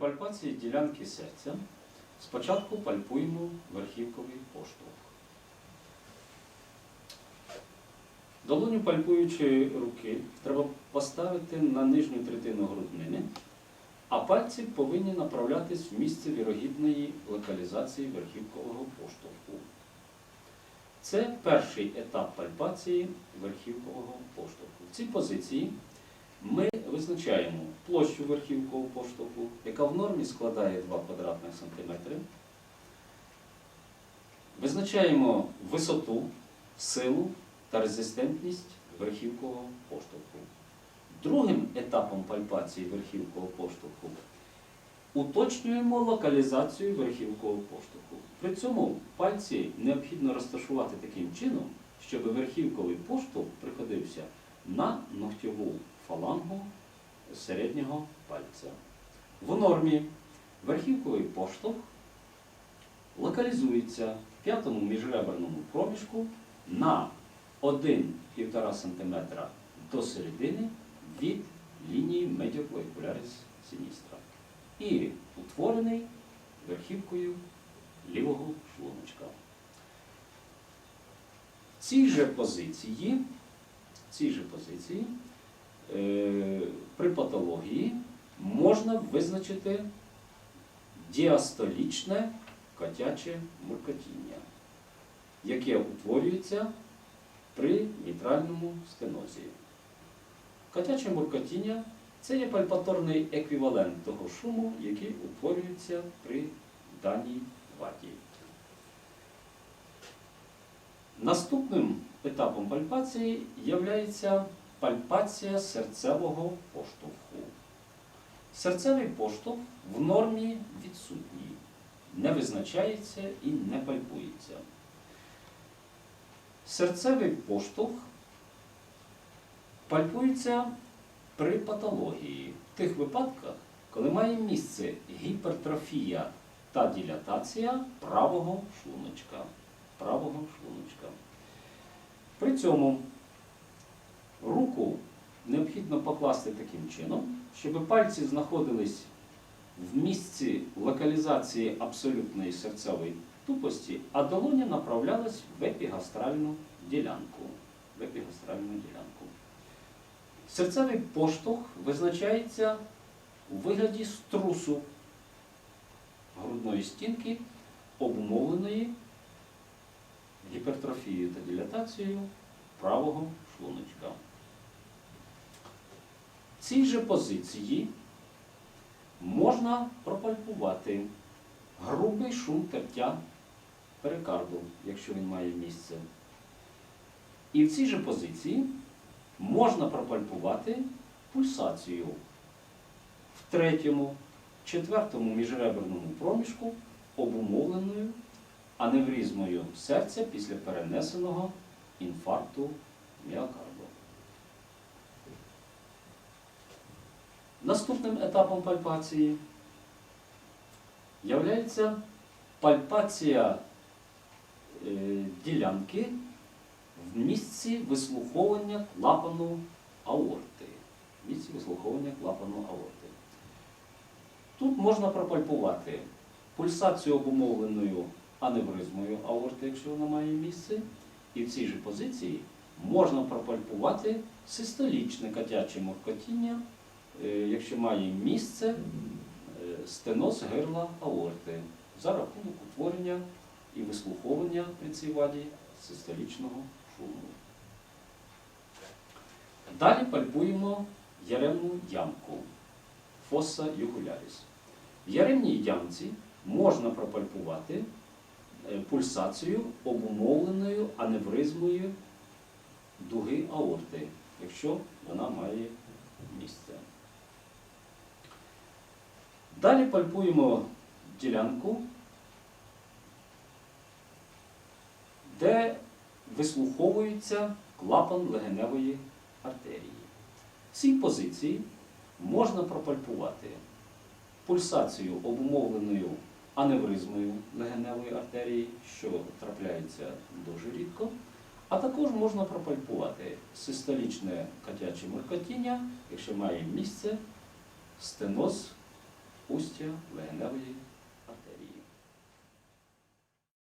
пальпації ділянки серця спочатку пальпуємо верхівковий поштовх. Долоню пальпуючої руки треба поставити на нижню третину груднини, а пальці повинні направлятись в місце вірогідної локалізації верхівкового поштовху. Це перший етап пальпації верхівкового поштовху. В цій позиції ми визначаємо площу верхівкового поштовху, яка в нормі складає 2 квадратних сантиметри. Визначаємо висоту, силу та резистентність верхівкового поштовху. Другим етапом пальпації верхівкового поштовху уточнюємо локалізацію верхівкового поштовху. При цьому пальці необхідно розташувати таким чином, щоб верхівковий поштовх приходився на ногтєву фалангу середнього пальця. В нормі верхівковий поштовх локалізується в п'ятому міжреберному проміжку на 1-1,5 см до середини від лінії медіоклавікуляріс синістра і утворений верхівкою лівого шлуночка. В цій же позиції, цій же позиції при патології можна визначити діастолічне котяче муркотіння, яке утворюється при мітральному стенозі. Котяче муркотіння це є пальпаторний еквівалент того шуму, який утворюється при даній ваді. Наступним етапом пальпації є пальпація серцевого поштовху. Серцевий поштовх в нормі відсутній, не визначається і не пальпується. Серцевий поштовх пальпується при патології в тих випадках, коли має місце гіпертрофія та дилатація правого шлуночка. Правого шлуночка. При цьому необхідно покласти таким чином, щоб пальці знаходились в місці локалізації абсолютної серцевої тупості, а долоня направлялась в епігастральну ділянку. В епігастральну ділянку. Серцевий поштовх визначається у вигляді струсу грудної стінки, обумовленої гіпертрофією та дилатацією правого шлуночка. Цій же позиції можна пропальпувати грубий шум тертя перикарду, якщо він має місце. І в цій же позиції можна пропальпувати пульсацію в третьому, четвертому міжреберному проміжку, обумовленою аневризмою серця після перенесеного інфаркту міокарду. Наступним етапом пальпації являється пальпація е, ділянки в місці вислуховування клапану аорти. В місці вислуховування клапану аорти. Тут можна пропальпувати пульсацію обумовленою аневризмою аорти, якщо вона має місце, і в цій же позиції можна пропальпувати систолічне котяче муркотіння, е, якщо має місце е, стеноз гирла аорти за рахунок утворення і вислуховування при цій ваді систолічного шуму. Далі пальпуємо яремну ямку фоса югуляріс. В яремній ямці можна пропальпувати е, пульсацію, обумовленою аневризмою дуги аорти, якщо вона має місце. Далі пальпуємо ділянку, де вислуховується клапан легеневої артерії. В цій позиції можна пропальпувати пульсацію, обумовленою аневризмою легеневої артерії, що трапляється дуже рідко, а також можна пропальпувати систолічне котяче муркотіння, якщо має місце стеноз устя легеневої